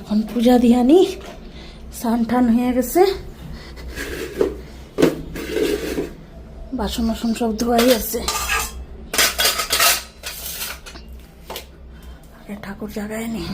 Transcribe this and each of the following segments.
এখন পূজা দিয়া নি স্নান টান হয়ে গেছে। বাসন বাসন সব ধোয়াই আছে। ঠাকুর জায়গায় নি।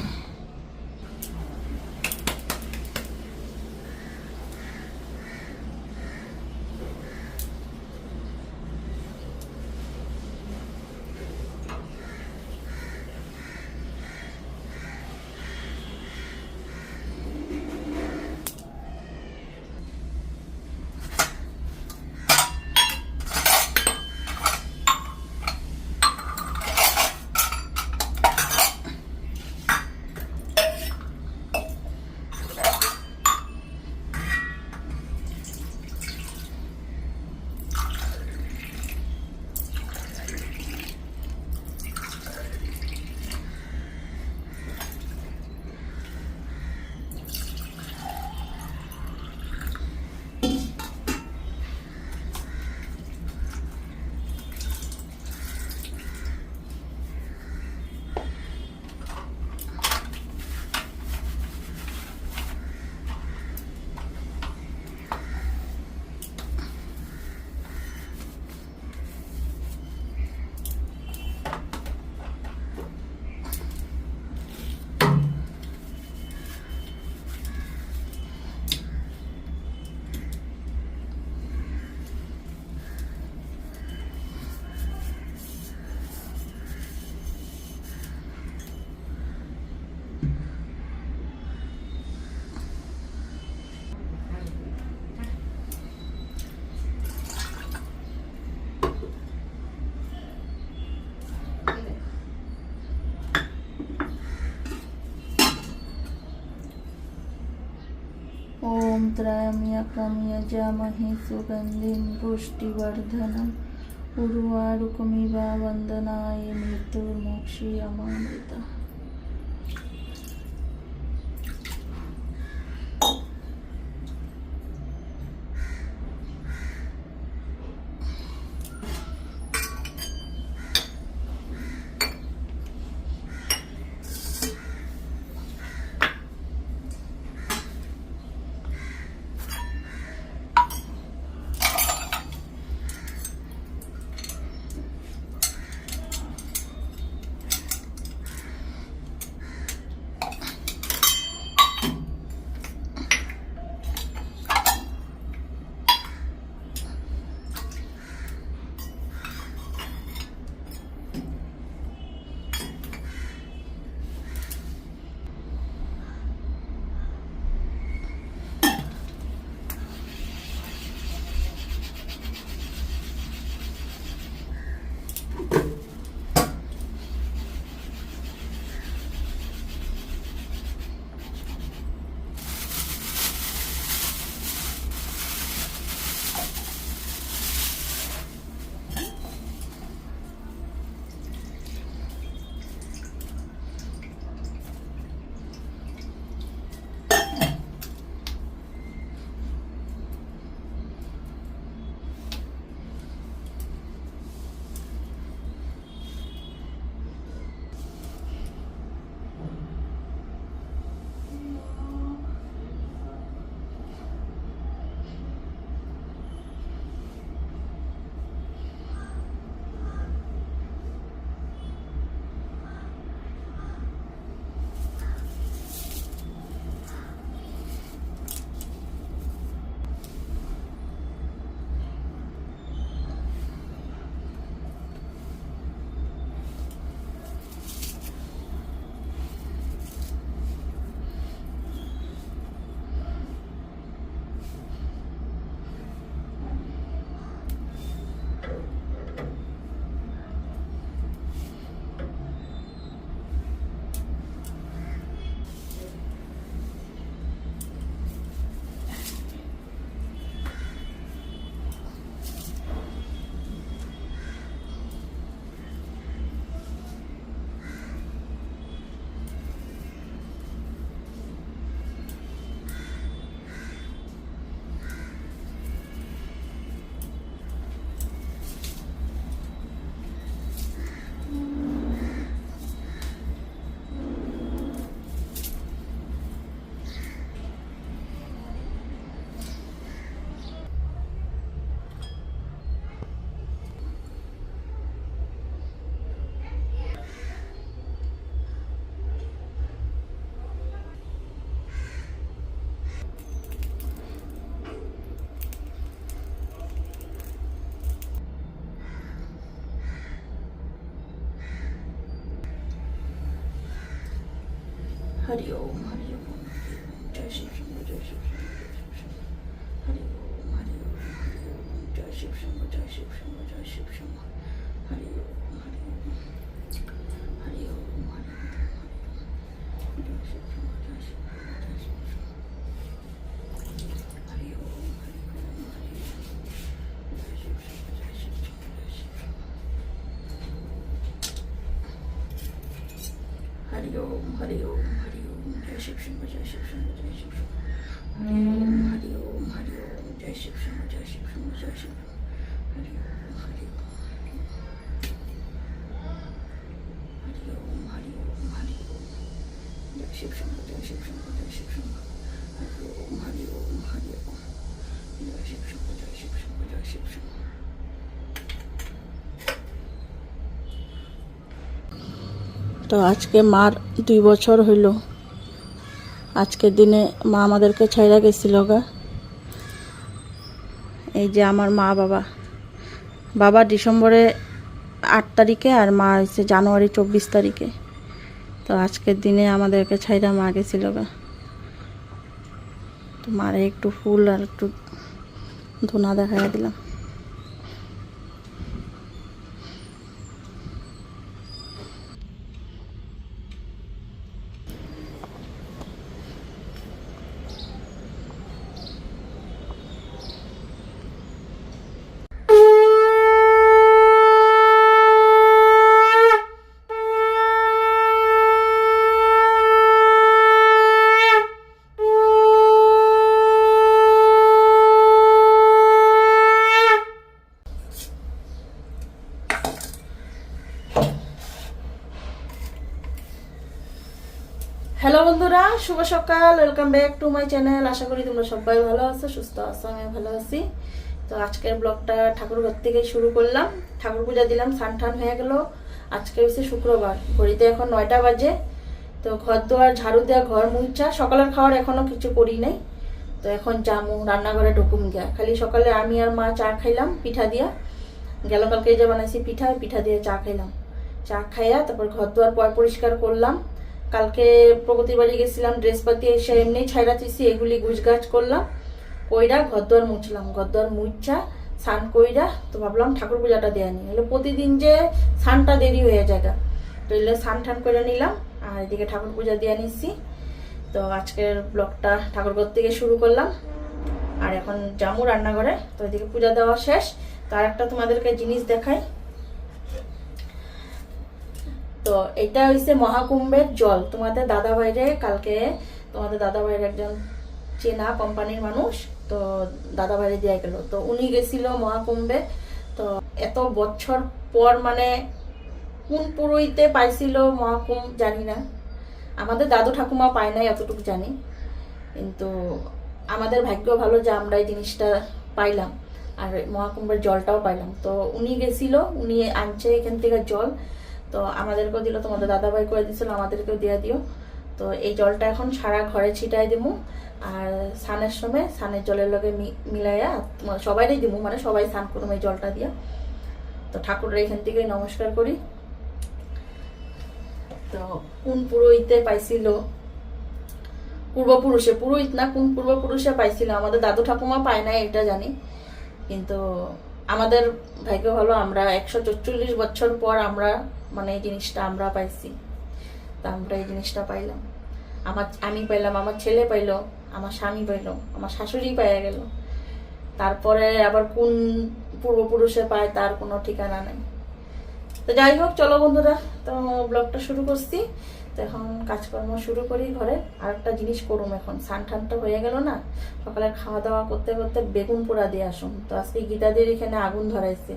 ॐ त्रयम्यकम्यजामहे सुगन्धिं पुष्टिवर्धनम् उर्वारुकमिव वन्दनाय मृत्युर्मोक्षीयमामृता ハリオンハリオンジョシプシンジョシプシンハリオンハリオンジョシプシンジョシプシンジョシプシンハリオンハリオンハリオンハリオンジョシプシオジョシプシン Hariom, Hariom. শিব শিব জয় শিব শিব জয় শিব শিব হরি ওম হরি ওম জয় শিব জয় শিব জয় শিব হরি ওম হরি তো আজকে মার দুই বছর হইল। আজকের দিনে মা আমাদেরকে ছাইরা গেছিল গা। এই যে আমার মা বাবা। বাবা ডিসেম্বরে আট তারিখে আর মা হচ্ছে জানুয়ারি চব্বিশ তারিখে। তো আজকের দিনে আমাদেরকে ছাইরা মা গেছিল গা। তো মারে একটু ফুল আর একটু ধুনা দেখা দিলাম। শুভ সকাল welcome back to my channel আশা করি তোমরা সবাই ভালো আছো, সুস্থ আছো আমি ভালো আছি। তো আজকের ব্লগটা ঠাকুর ঘর থেকে শুরু করলাম। ঠাকুর পূজা দিলাম স্নান টান হয়ে গেল। আজকে হচ্ছে শুক্রবার, ঘড়িতে এখন নয়টা বাজে। তো ঘর দোয়ার, ঝাড়ু দেওয়া ঘর মুছা, সকালের খাওয়ার এখনও কিছু করি নাই। তো এখন জামু, রান্নাঘরে ঢুকুম গিয়া। খালি সকালে আমি আর মা চা খাইলাম, পিঠা দিয়া। গেল কালকে যে বানাইছি পিঠা পিঠা দিয়ে চা খাইলাম। চা খাইয়া তারপর ঘর দুয়ার পর পরিষ্কার করলাম। কালকে প্রগতির বাড়ি গেছিলাম ড্রেস পাতি এসে এমনি ছাইরা চিসি এগুলি গুছগাছ করলাম, কইরা ঘর দুয়ার মুছলাম ঘর দুয়ার মুছা স্নান কইরা তো ভাবলাম ঠাকুর পূজাটা দেওয়া নি এলে প্রতিদিন যে স্নানটা দেরি হয়ে যায় তো এলে স্নান টান করে নিলাম, আর এদিকে ঠাকুর পূজা দিয়ে নিচ্ছি তো আজকের ব্লগটা ঠাকুরঘর থেকে শুরু করলাম। আর এখন জামু রান্নাঘরে, তো এদিকে পূজা দেওয়া শেষ। তার একটা তোমাদেরকে জিনিস দেখাই। তো এটা হইছে মহাকুম্ভের জল। তোমাদের দাদা ভাইরে কালকে তোমাদের দাদা ভাইয়ের একজন চেনা কোম্পানির মানুষ, তো দাদা ভাইরে দিয়ে গেল। তো উনি গেছিল মহাকুম্ভে। তো এত বছর পর মানে কোন পুরোহিতে পাইছিল মহাকুম্ভ জানি না। আমাদের দাদু ঠাকুমা পায় নাই এতটুকু জানি। কিন্তু আমাদের ভাগ্য ভালো যে আমরা এই জিনিসটা পাইলাম আর মহাকুম্ভের জলটাও পাইলাম। তো উনি গেছিল, উনি আনছে এখান থেকে জল। তো আমাদেরকেও দিল, তোমাদের দাদাভাই করে দিয়েছিল, আমাদেরকেও দিয়ে দিও। তো এই জলটা এখন সারা ঘরে ছিটাই দিমু। আর স্নানের সময় স্নানের জলের মি- মিলাইয়া সবাইরই দিমু মানে সবাই স্নান করুম এই জলটা দিয়া। তো ঠাকুরের এখান থেকেই নমস্কার করি। তো কোন পুরোহিতে পাইছিল? পূর্বপুরুষে, পুরোহিত না, কোন পূর্বপুরুষে পাইছিল? আমাদের দাদু ঠাকুমা পায় না এটা জানি। কিন্তু আমাদের ভাগ্য ভালো, আমরা একশো চল্লিশ বছর পর আমরা মানে এই জিনিসটা আমরা পাইছি। তা আমরা এই জিনিসটা পাইলাম। আমার, আমি পাইলাম, আমার ছেলে পাইলো, আমার স্বামী পাইলো, আমার শাশুড়ি পাইয়া গেল। তারপরে আবার কোন পূর্বপুরুষে পায় তার কোনো ঠিকানা নেই। তো যাই হোক, চলো বন্ধুরা, তো ব্লগটা শুরু করছি। তো এখন কাজকর্ম শুরু করি ঘরে। আর একটা জিনিস করুম এখন। সান ঠানটা হয়ে গেল না। সকালে খাওয়া দাওয়া করতে করতে বেগুন পোড়া দিয়ে আসুন তো আজকে গীতাদের এখানে আগুন ধরাইছে।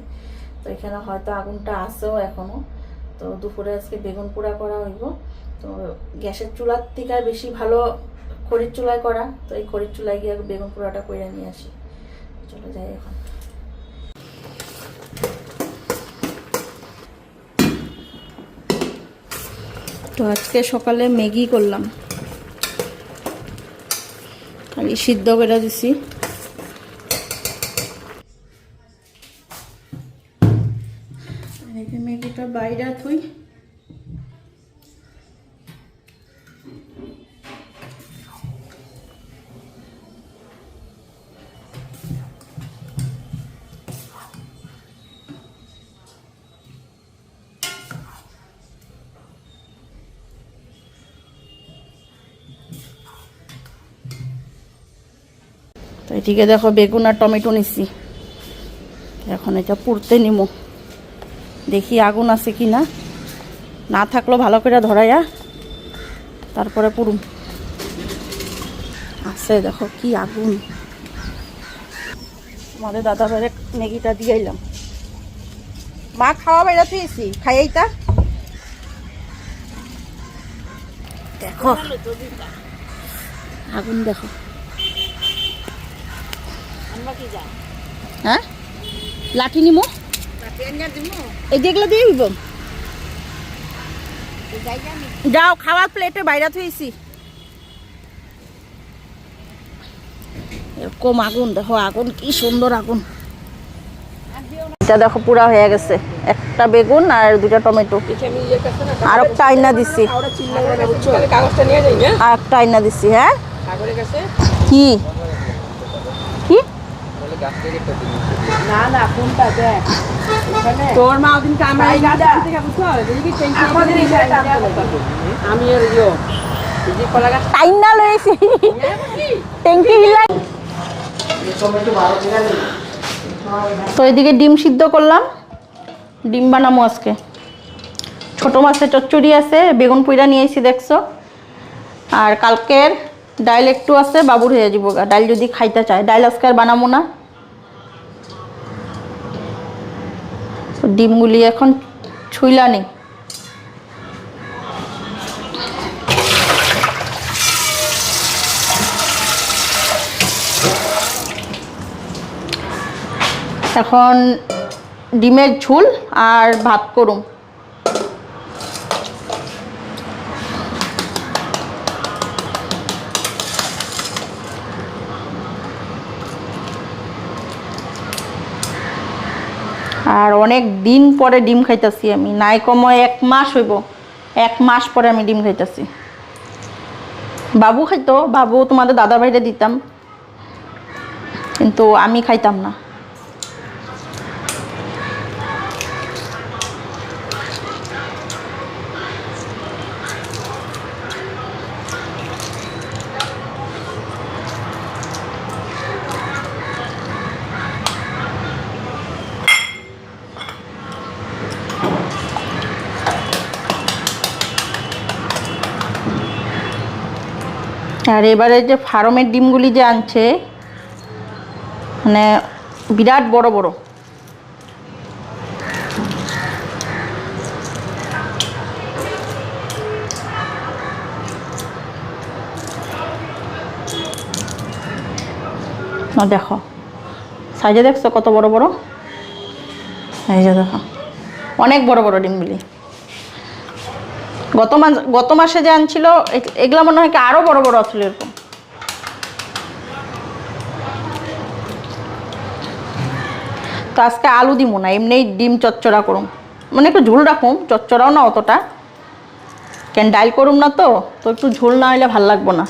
তো এখানে হয়তো আগুনটা আসেও এখনও। তো দুপুরে আজকে বেগুন পোড়া করা হইব। তো গ্যাসের চুলার থেকে বেশি ভালো খড়ির চুলায় করা। তো এই খড়ির চুলায় গিয়ে বেগুন পোড়াটা করে নিয়ে আসি। চলো যাই এখন। তো আজকে সকালে ম্যাগি করলাম। খালি সিদ্ধ করে দিছি। এদিকে ম্যাগিটা বাইরে থুই। তো এদিকে দেখো বেগুন আর টমেটো নিছি। এখন এটা পুড়তে নিমো। দেখি আগুন আছে কি না। না থাকলেও ভালো করে ধরাইয়া তারপরে পুরুম। আছে দেখো কি আগুন। আমাদের দাদা বাইরে ম্যাগিটা দিয়ে এলাম মা খাওয়া বাইরে থুয়েছি খাইয়াইতা দেখো। আগুন দেখো। হ্যাঁ? লাঠি নিমো? এই যেগুলো দিয়ে দিব যাও খাওয়ার প্লেটে বাইরে থুয়েছি এরকম আগুন দেখো আগুন কি সুন্দর আগুন। এটা দেখো পুরা হয়ে গেছে। একটা বেগুন আর দুটা টমেটো। আর একটা আইনা যাই না আর একটা আইনা দিচ্ছি হ্যাঁ? কি? না না কোনটা দেখ। তোর মা ওদিনকে আমরা এই গাছ থেকে বুঝছ? দেখি কি আমাদের এই গাছটা আমি আর ইয়ো এই কলা গাছ টাইনা লয়েছি ট্যাঙ্কি হিলাই। তো এদিকে ডিম সিদ্ধ করলাম। ডিম বানামো আজকে। ছোট মাছের চচ্চড়ি আছে বেগুন পুইরা নিয়েছি দেখছ? আর কালকের ডাইল একটু আছে বাবুর হয়ে যাব ডাইল যদি খাইতে চায়। ডাইল আজকে আর বানাবো না। ডিমগুলি এখন ছুইলা নেই। এখন ডিমের ঝুল আর ভাত করুম। আর অনেক দিন পরে ডিম খাইতেছি আমি। নাই কমে এক মাস হইব। এক মাস পরে আমি ডিম খাইতেছি। বাবু খাইতো, বাবু তোমাদের দাদা ভাইরে দিতাম। কিন্তু আমি খাইতাম না। আর এবারে যে ফার্মের ডিমগুলি যে আনছে মানে বিরাট বড় বড়। দেখো। সাইজে দেখছ কত বড় বড়? এই যে দেখো। অনেক বড় বড় ডিমগুলি। গত মাস, গত মাসে যে আনছিল এগুলো মনে হয় কি আরও বড় বড় ছিল এরকম? তো আজকে আলু দিব না এমনি ডিম চচ্চড়া করুম। মানে একটু ঝোল রাখুম, চচ্চড়াও না অতটা। কেন ডাইল করুম না তো তো একটু ঝোল না হলে ভালো লাগবো না।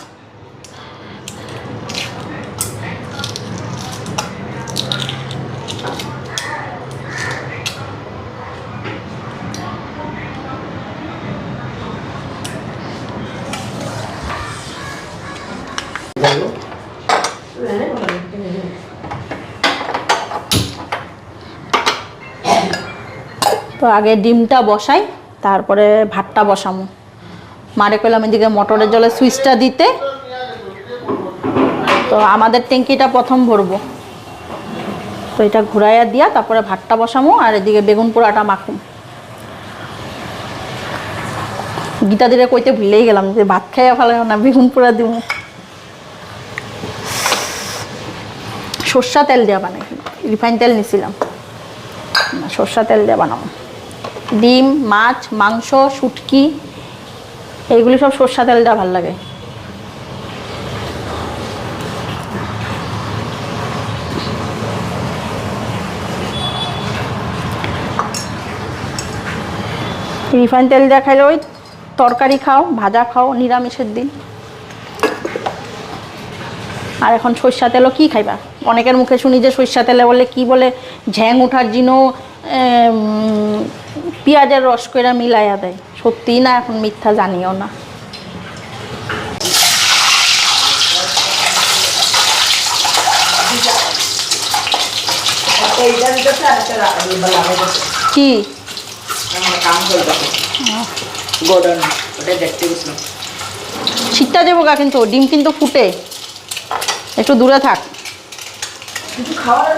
তো আগে ডিমটা বসাই, তারপরে ভাতটা বসামো। মারে কইলাম এদিকে মোটরের জলে সুইচটা দিতে। তো আমাদের ট্যাঙ্কিটা প্রথম ভরবো। তো এটা ঘুরাইয়া দিয়া তারপরে ভাতটা বসামো আর এদিকে বেগুন পোড়াটা মাখুম। গীতা দিলে কইতে ভুলেই গেলাম যে ভাত খাইয়া ফেলে না, বেগুন পোড়া দিব সর্ষা তেল দেওয়া বানাই, রিফাইন তেল নিছিলাম। সর্ষা তেল দিয়ে বানাবো। ডিম, মাছ, মাংস, শুটকি, এইগুলি সব সর্ষা তেল দেওয়া ভালো লাগে। রিফাইন তেল দিয়ে খাইলে ওই তরকারি খাও, ভাজা খাও, নিরামিষের দিন। আর এখন সর্ষা তেলও কি খাইবা? অনেকের মুখে শুনি যে সর্ষা তেলে বলে কি বলে ঝ্যাং ওঠার জন্য পেঁয়াজের রস করে মিলাইয়া দেয়। সত্যিই না, এখন মিথ্যা জানিও না। কি? শীতটা যাব গা কিন্তু, ডিম কিন্তু ফুটে। একটু দূরে থাক। কিছু খাওয়ার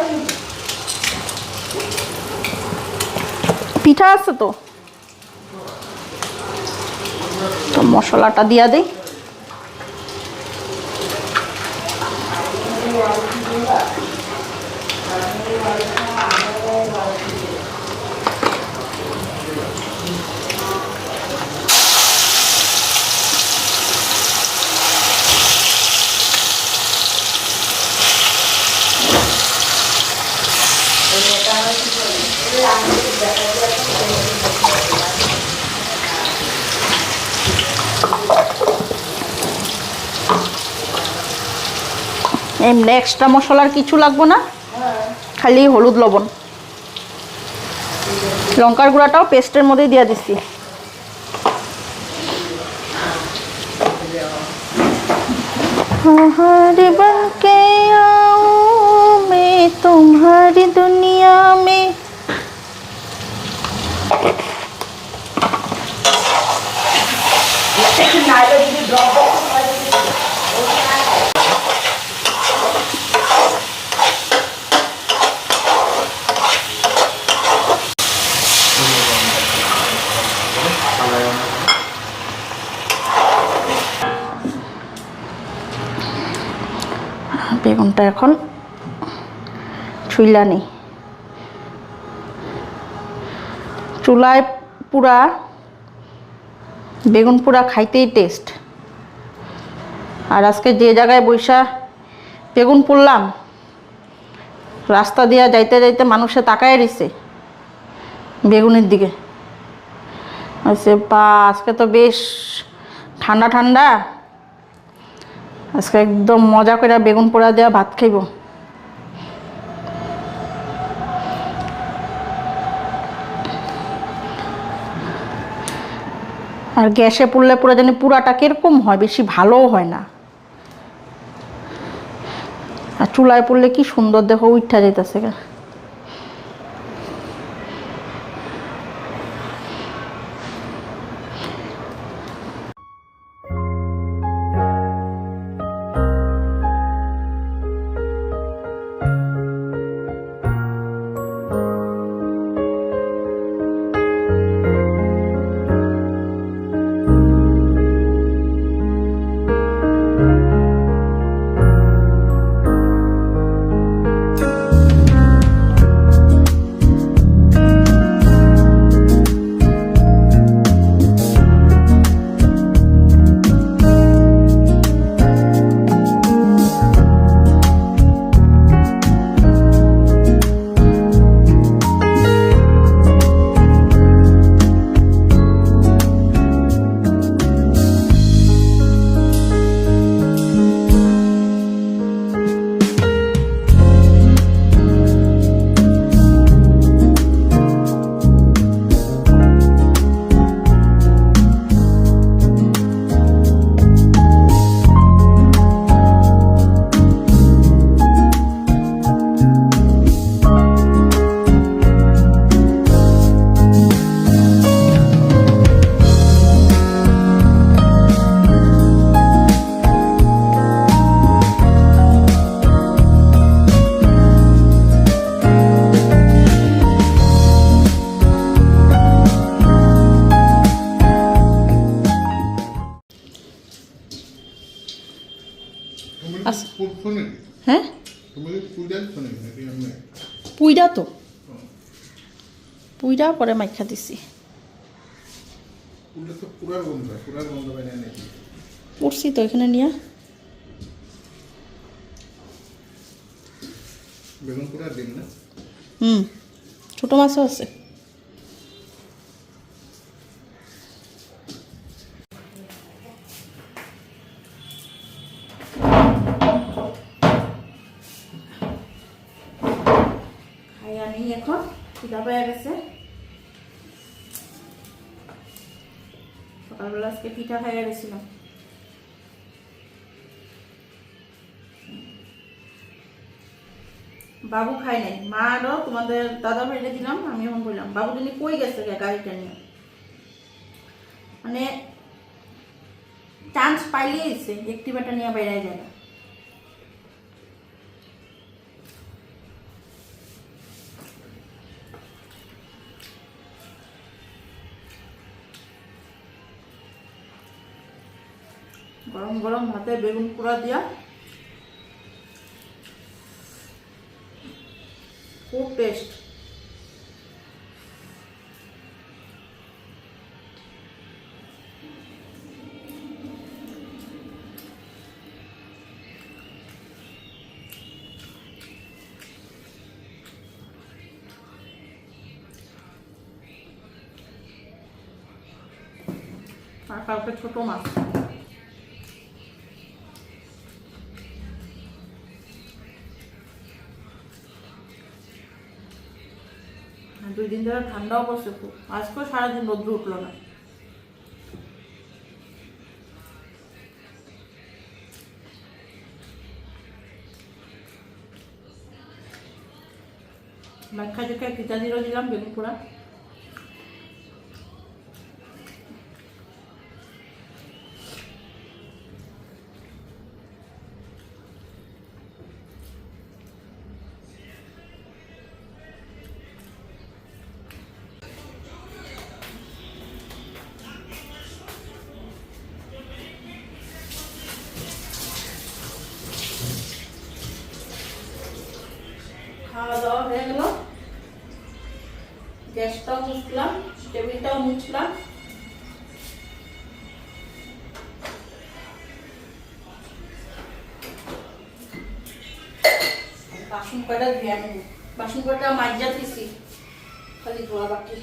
পিঠা আছে তো? তো মশলাটা দিয়া দেই। এমনি এক্সট্রা মশলার কিছু লাগবো না খালি হলুদ লবণ লঙ্কার গুঁড়াটাও পেস্টের মধ্যেই দিয়ে দিচ্ছি तुम्हारे बन के आऊं मैं तुम्हारी दुनिया में নাইলে যদি ড্রপ বেগুনটা এখন ছুইলা নেই চুলায় পুরা, বেগুন পুরা খাইতেই টেস্ট আর আজকে যে জায়গায় বৈশা বেগুন পুড়লাম রাস্তা দিয়া যাইতে যাইতে মানুষে তাকায় রইছে বেগুনের দিকে। আচ্ছা বা আজকে তো বেশ ঠান্ডা ঠান্ডা। আজকে একদম মজা করে বেগুন পোড়া দেওয়া ভাত খাইব। আর গ্যাসে পুড়লে পুরো জানি পুরাটা কীরকম হয়, বেশি ভালোও হয় না। আর চুলায় পুড়লে কি সুন্দর দেখো উঠা যাইতেছে হ্যাঁ? নাকি এমনি পুইরা তো। পুইরা পরে মাইখা দিছি। ফুলটা তো এখানে নিয়ে। হুম ছোটো মাছও আছে। খিদা পেয়ে গেছে সকালবেলা আজকে পিঠা খাইয়া গেছিলাম বাবু খায় নাই। মা আরও তোমাদের দাদা ভাইরে দিলাম আমি এখন বললাম বাবু তিনি কই গেছে গাড়িটা নিয়ে? মানে চান্স পাইলেই এসে একটিভাটা নিয়ে বাইরে যাবে গরম গরম ভাতে বেগুন পোড়া দিয়া খুব টেস্ট আর কালকে ছোট মাছ দিন ঠান্ডাও পড়ছে খুব। আজকেও সারাদিন রোদ্র উঠল না। ব্যাখ্যা জেখায় পিতাজিরও দিলাম বেগুন পোড়া। খাওয়া দাওয়া হয়ে গেল। গ্যাসটাও মুছলাম, টেবিলটাও মুছলাম। বাসন কটা ধুয়ে আনব? বাসন কটা মাইজা দিছি খালি ধোয়া বাকি